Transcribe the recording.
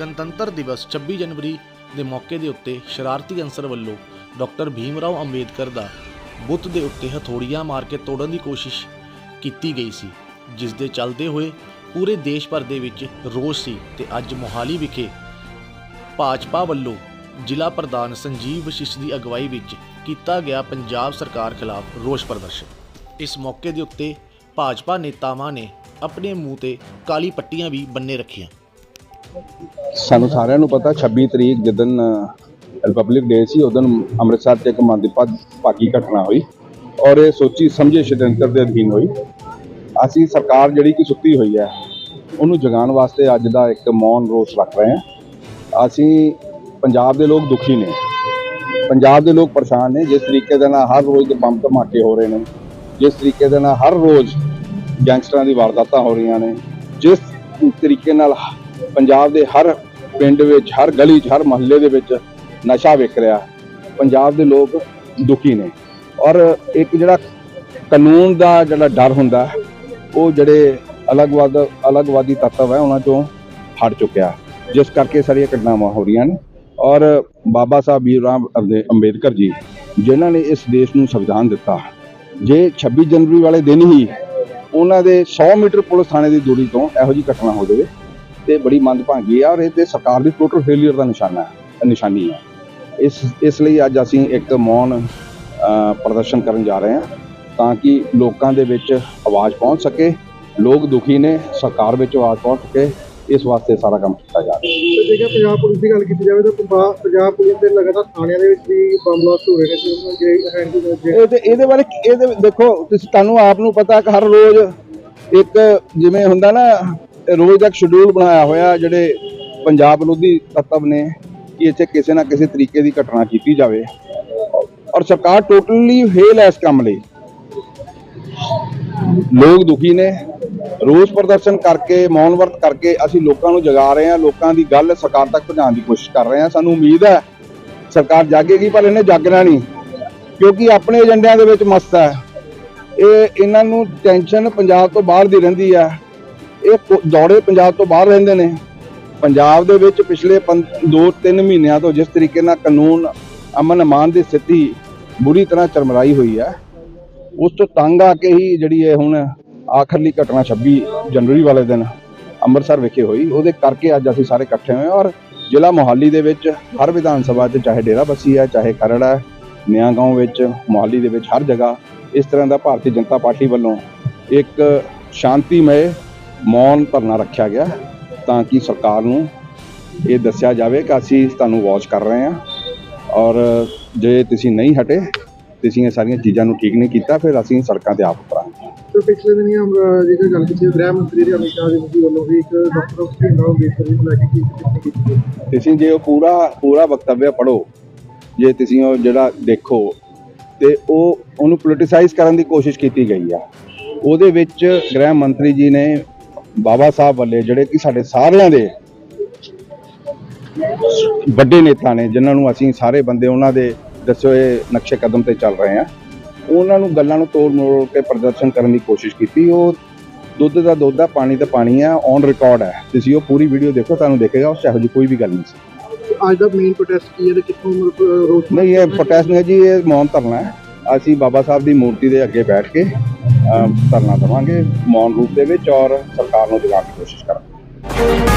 ਗਣਤੰਤਰ ਦਿਵਸ 26 ਜਨਵਰੀ ਦੇ ਮੌਕੇ ਦੇ ਉੱਤੇ ਸ਼ਰਾਰਤੀ ਅੰਸਰ ਵੱਲੋਂ ਡਾਕਟਰ ਭੀਮ ਰਾਓ ਅੰਬੇਦਕਰ ਦਾ ਬੁੱਤ ਦੇ ਉੱਤੇ ਹਥੌੜੀਆਂ ਮਾਰ ਕੇ ਤੋੜਨ ਦੀ ਕੋਸ਼ਿਸ਼ ਕੀਤੀ ਗਈ ਸੀ, ਜਿਸ ਦੇ ਚੱਲਦੇ ਹੋਏ ਪੂਰੇ ਦੇਸ਼ ਭਰ ਦੇ ਵਿੱਚ ਰੋਸ ਸੀ ਤੇ ਅੱਜ ਮੋਹਾਲੀ ਵਿਖੇ ਭਾਜਪਾ ਵੱਲੋਂ ਜ਼ਿਲ੍ਹਾ ਪ੍ਰਧਾਨ ਸੰਜੀਵ ਵਸ਼ਿਸ਼ ਦੀ ਅਗਵਾਈ ਵਿੱਚ ਕੀਤਾ ਗਿਆ ਪੰਜਾਬ ਸਰਕਾਰ ਖਿਲਾਫ ਰੋਸ ਪ੍ਰਦਰਸ਼ਨ। ਇਸ ਮੌਕੇ ਦੇ ਉੱਤੇ ਭਾਜਪਾ ਨੇਤਾਵਾਂ ਨੇ ਆਪਣੇ ਮੂੰਹ ਤੇ ਕਾਲੀ ਪੱਟੀਆਂ ਵੀ ਬੰਨੇ ਰੱਖੀਆਂ। ਸਾਨੂੰ ਸਾਰਿਆਂ ਨੂੰ ਪਤਾ 26 ਤਰੀਕ ਜਿੱਦਨ ਰਿਪਬਲਿਕ ਡੇ ਸੀ, ਉਦੋਂ ਅੰਮ੍ਰਿਤਸਰ 'ਚ ਇੱਕ ਮੰਦਭਾਗੀ ਘਟਨਾ ਹੋਈ ਔਰ ਇਹ ਸੋਚੀ ਸਮਝੇ ਸ਼ਡਿਅੰਤਰ ਦੇ ਅਧੀਨ ਹੋਈ। ਅਸੀਂ ਸਰਕਾਰ ਜਿਹੜੀ ਕਿ ਸੁੱਤੀ ਹੋਈ ਹੈ, ਉਹਨੂੰ ਜਗਾਉਣ ਵਾਸਤੇ ਅੱਜ ਦਾ ਇੱਕ ਮੌਨ ਰੋਸ ਰੱਖ ਰਹੇ ਹਾਂ। ਅਸੀਂ ਪੰਜਾਬ ਦੇ ਲੋਕ ਦੁਖੀ ਨੇ। ਪੰਜਾਬ ਦੇ ਲੋਕ ਪਰੇਸ਼ਾਨ ਨੇ। ਜਿਸ ਤਰੀਕੇ ਦੇ ਨਾਲ ਹਰ ਰੋਜ਼ ਦੇ ਬੰਬ ਧਮਾਕੇ ਹੋ ਰਹੇ ਨੇ, ਜਿਸ ਤਰੀਕੇ ਦੇ ਨਾਲ ਹਰ ਰੋਜ਼ ਗੈਂਗਸਟਰਾਂ ਦੀ ਵਾਰਦਾਤਾਂ ਹੋ ਰਹੀਆਂ ਨੇ, ਜਿਸ ਤਰੀਕੇ ਨਾਲ ਪੰਜਾਬ ਦੇ ਹਰ ਪਿੰਡ ਵਿੱਚ, ਹਰ ਗਲੀ 'ਚ, ਹਰ ਮਹੱਲੇ ਦੇ ਵਿੱਚ ਨਸ਼ਾ ਵਿਕ ਰਿਹਾ। ਪੰਜਾਬ ਦੇ ਲੋਕ ਦੁਖੀ ਨੇ। ਔਰ ਇੱਕ ਜਿਹੜਾ ਕਾਨੂੰਨ ਦਾ ਜਿਹੜਾ ਡਰ ਹੁੰਦਾ, ਉਹ ਜਿਹੜੇ ਅਲੱਗਵਾਦ ਅਲੱਗਵਾਦੀ ਤੱਤਵ ਹੈ ਉਹਨਾਂ ਚੋਂ ਹਟ ਚੁੱਕਿਆ। ਜਿਸ ਕਰਕੇ ਸਾਰੀਆਂ ਘਟਨਾਵਾਂ ਹੋ ਰਹੀਆਂ ਨੇ। ਔਰ ਬਾਬਾ ਸਾਹਿਬ ਬੀਰ ਰਾਮ ਅੰਬੇਦਕਰ ਜੀ, ਜਿਨ੍ਹਾਂ ਨੇ ਇਸ ਦੇਸ਼ ਨੂੰ ਸੰਵਿਧਾਨ ਦਿੱਤਾ। ਜੇ 26 ਜਨਵਰੀ ਵਾਲੇ ਦਿਨ ਹੀ ਉਹਨਾਂ ਦੇ 100 ਮੀਟਰ ਪੁਲਿਸ ਥਾਣੇ ਦੀ ਦੂਰੀ ਤੋਂ ਇਹੋ ਜਿਹੀ ਘਟਨਾ ਹੋ ਜਾਵੇ ਤੇ ਬੜੀ ਮੰਦਭਾਗੀ ਆ ਔਰ ਇਹ ਤੇ ਸਰਕਾਰ ਦੀ ਟੋਟਲ ਫੇਲਿਅਰ ਦਾ ਨਿਸ਼ਾਨਾ ਹੈ ਨਿਸ਼ਾਨੀ ਹੈ। ਇਸ ਇਸ ਲਈ ਅੱਜ ਅਸੀਂ ਇੱਕ ਮੌਨ ਪ੍ਰਦਰਸ਼ਨ ਕਰਨ ਜਾ ਰਹੇ ਹਾਂ ਤਾਂ ਕਿ ਲੋਕਾਂ ਦੇ ਵਿੱਚ ਆਵਾਜ਼ ਪਹੁੰਚ ਸਕੇ ਲੋਕ ਦੁਖੀ ਨੇ ਸਰਕਾਰ ਵਿੱਚ ਆਵਾਜ਼ ਪਹੁੰਚ ਸਕੇ ਇਸ ਵਾਸਤੇ ਸਾਰਾ ਕੰਮ ਕੀਤਾ ਜਾ ਰਿਹਾ ਹੈ। ਜੇਕਰ ਪੰਜਾਬ ਪੁਲਿਸ ਦੀ ਗੱਲ ਕੀਤੀ ਜਾਵੇ ਤਾਂ ਪੰਜਾ- ਪੰਜਾਬ ਪੁਲਿਸ ਦੇ ਲਗਾਤਾਰ ਥਾਣਿਆਂ ਦੇ ਵਿੱਚ ਵੀ ਬੰਬ ਬਲਾਸਟ ਹੋ ਰਹੇ ਨੇ ਇਹ ਤੇ ਇਹਦੇ ਬਾਰੇ ਇਹਦੇ ਦੇਖੋ ਤੁਸੀਂ ਤੁਹਾਨੂੰ ਆਪ ਨੂੰ ਪਤਾ ਕਿ ਹਰ ਰੋਜ਼ ਇੱਕ ਜਿਵੇਂ ਹੁੰਦਾ ਨਾ ਰੋਜ਼ ਦਾ ਸ਼ਡਿਊਲ ਬਣਾਇਆ ਹੋਇਆ ਜਿਹੜੇ ਪੰਜਾਬ ਵਿਰੋਧੀ ਤੱਤਵ ਨੇ ਕਿ ਇੱਥੇ ਕਿਸੇ ਨਾ ਕਿਸੇ ਤਰੀਕੇ ਦੀ ਘਟਨਾ ਕੀਤੀ ਜਾਵੇ। ਔਰ ਸਰਕਾਰ ਟੋਟਲੀ ਫੇਲ ਹੈ ਇਸ ਕੰਮ ਲਈ। ਲੋਕ ਦੁਖੀ ਨੇ। ਰੋਸ ਪ੍ਰਦਰਸ਼ਨ ਕਰਕੇ ਮੌਨ ਵਰਤ ਕਰਕੇ ਅਸੀਂ ਲੋਕਾਂ ਨੂੰ ਜਗਾ ਰਹੇ ਹਾਂ, ਲੋਕਾਂ ਦੀ ਗੱਲ ਸਰਕਾਰ ਤੱਕ ਪਹੁੰਚਾਉਣ ਦੀ ਕੋਸ਼ਿਸ਼ ਕਰ ਰਹੇ ਹਾਂ। ਸਾਨੂੰ ਉਮੀਦ ਹੈ ਸਰਕਾਰ ਜਾਗੇਗੀ, ਪਰ ਇਹਨੇ ਜਾਗਣਾ ਨਹੀਂ, ਕਿਉਂਕਿ ਆਪਣੇ ਏਜੰਡਿਆਂ ਦੇ ਵਿੱਚ ਮਸਤ ਹੈ। ਇਹ ਇਹਨਾਂ ਨੂੰ ਟੈਨਸ਼ਨ ਪੰਜਾਬ ਤੋਂ ਬਾਹਰ ਦੀ ਰਹਿੰਦੀ ਹੈ। ਇਹ ਕੋ- ਦੌੜੇ ਪੰਜਾਬ ਤੋਂ ਬਾਹਰ ਰਹਿੰਦੇ ਨੇ। ਪੰਜਾਬ ਦੇ ਵਿੱਚ ਪਿਛਲੇ 2-3 ਮਹੀਨਿਆਂ ਤੋਂ ਜਿਸ ਤਰੀਕੇ ਨਾਲ ਕਾਨੂੰਨ ਅਮਨ ਅਮਾਨ ਦੀ ਸਥਿਤੀ ਬੁਰੀ ਤਰ੍ਹਾਂ ਚਰਮਰਾਈ ਹੋਈ ਹੈ ਉਸ ਤੋਂ ਤੰਗ ਆ ਕੇ ਹੀ ਜਿਹੜੀ ਇਹ ਹੁਣ ਆਖਰਲੀ ਘਟਨਾ 26 ਜਨਵਰੀ ਵਾਲੇ ਦਿਨ ਅੰਮ੍ਰਿਤਸਰ ਵਿਖੇ ਹੋਈ। ਉਹਦੇ ਕਰਕੇ ਅੱਜ ਅਸੀਂ ਸਾਰੇ ਇਕੱਠੇ ਹੋਏ ਔਰ ਜ਼ਿਲ੍ਹਾ ਮੋਹਾਲੀ ਦੇ ਵਿੱਚ ਹਰ ਵਿਧਾਨ ਸਭਾ 'ਚ ਚਾਹੇ ਡੇਰਾ ਬੱਸੀ ਹੈ, ਚਾਹੇ ਖਰੜ ਹੈ ਨਿਆਂ ਗਾਉਂ ਵਿੱਚ, ਮੋਹਾਲੀ ਦੇ ਵਿੱਚ ਹਰ ਜਗ੍ਹਾ ਇਸ ਤਰ੍ਹਾਂ ਦਾ ਭਾਰਤੀ ਜਨਤਾ ਪਾਰਟੀ ਵੱਲੋਂ ਇੱਕ ਸ਼ਾਂਤੀਮय ਮੌਨ ਧਰਨਾ ਰੱਖਿਆ ਗਿਆ ਤਾਂ ਕਿ ਸਰਕਾਰ ਨੂੰ ਇਹ ਦੱਸਿਆ ਜਾਵੇ ਕਿ ਅਸੀਂ ਤੁਹਾਨੂੰ ਵਾਚ ਕਰ ਰਹੇ ਹਾਂ। ਔਰ ਜੇ ਤੁਸੀਂ ਨਹੀਂ ਹਟੇ ਤੁਸੀਂ ਇਹ ਸਾਰੀਆਂ ਚੀਜ਼ਾਂ ਨੂੰ ਠੀਕ ਨਹੀਂ ਕੀਤਾ ਫਿਰ ਅਸੀਂ ਸੜਕਾਂ ਤੇ ਆਪ ਉਤਰਾਂਗੇ। ਤੇ ਪਿਛਲੇ ਦਿਨੀ ਹਮ ਜੇਕਰ ਗੱਲ ਕੀਤੀ ਜਾਵੇ, ਗ੍ਰਹਿ ਮੰਤਰੀ ਦੇ ਅਮਿਤ ਸ਼ਾਹ ਜੀ ਦੀ ਵੱਲੋਂ ਵੀ ਇੱਕ ਡਾਕਟਰ ਭੀਮਰਾਓ ਅੰਬੇਦਕਰ ਜੀ ਨੂੰ ਲੈ ਕੇ ਕੀ ਟਿੱਪਣੀ ਕੀਤੀ ਗਈ? ਤੁਸੀਂ ਜੇ ਉਹ ਪੂਰਾ ਪੂਰਾ ਵਕਤਵਯ ਪੜੋ ਜੇ ਤੁਸੀਂ ਉਹ ਜਿਹੜਾ ਦੇਖੋ ਤੇ ਉਹ ਉਹਨੂੰ ਪੋਲਿਟਿਸਾਈਜ਼ ਕਰਨ ਦੀ ਕੋਸ਼ਿਸ਼ ਕੀਤੀ ਗਈ ਆ। ਉਹਦੇ ਵਿੱਚ ਗ੍ਰਹਿ ਮੰਤਰੀ ਜੀ ਨੇ ਬਾਬਾ ਸਾਹਿਬ ਵੱਲੇ ਜਿਹੜੇ ਕਿ ਸਾਡੇ ਸਾਰਿਆਂ ਦੇ ਵੱਡੇ ਨੇਤਾ ਨੇ ਜਿਨ੍ਹਾਂ ਨੂੰ ਅਸੀਂ ਸਾਰੇ ਬੰਦੇ ਉਹਨਾਂ ਦੇ ਦੱਸੇ ਹੋਏ ਨਕਸ਼ੇ ਕਦਮ ਤੇ ਚੱਲ ਰਹੇ ਆ ਉਹਨਾਂ ਨੂੰ ਗੱਲਾਂ ਨੂੰ ਤੋੜ ਮਰੋੜ ਕੇ ਪ੍ਰਦਰਸ਼ਨ ਕਰਨ ਦੀ ਕੋਸ਼ਿਸ਼ ਕੀਤੀ। ਉਹ ਦੁੱਧ ਦਾ ਦੁੱਧ ਆ ਪਾਣੀ ਦਾ ਪਾਣੀ ਆ ਔਨ ਰਿਕਾਰਡ ਹੈ ਤੁਸੀਂ ਉਹ ਪੂਰੀ ਵੀਡੀਓ ਦੇਖੋ ਤੁਹਾਨੂੰ ਦੇਖੇਗਾ ਉਸ ਇਹੋ ਜਿਹੀ ਕੋਈ ਵੀ ਗੱਲ ਨਹੀਂ ਸੀ। ਅੱਜ ਦਾ ਮੇਨ ਪ੍ਰੋਟੈਸਟ ਕੀ ਹੈ ਤੇ ਕਿੱਥੋਂ ਰੋਸ ਨਹੀਂ ਇਹ ਪ੍ਰੋਟੈਸਟ ਨਹੀਂ ਹੈ ਜੀ ਇਹ ਮੌਨ ਧਰਨਾ ਹੈ। ਅਸੀਂ ਬਾਬਾ ਸਾਹਿਬ ਦੀ ਮੂਰਤੀ ਦੇ ਅੱਗੇ ਬੈਠ ਕੇ ਧਰਨਾ ਦੇਵਾਂਗੇ ਮੌਨ ਰੂਪ ਦੇ ਵਿੱਚ ਔਰ ਸਰਕਾਰ ਨੂੰ ਜਗਾਉਣ ਦੀ ਕੋਸ਼ਿਸ਼ ਕਰਾਂਗੇ।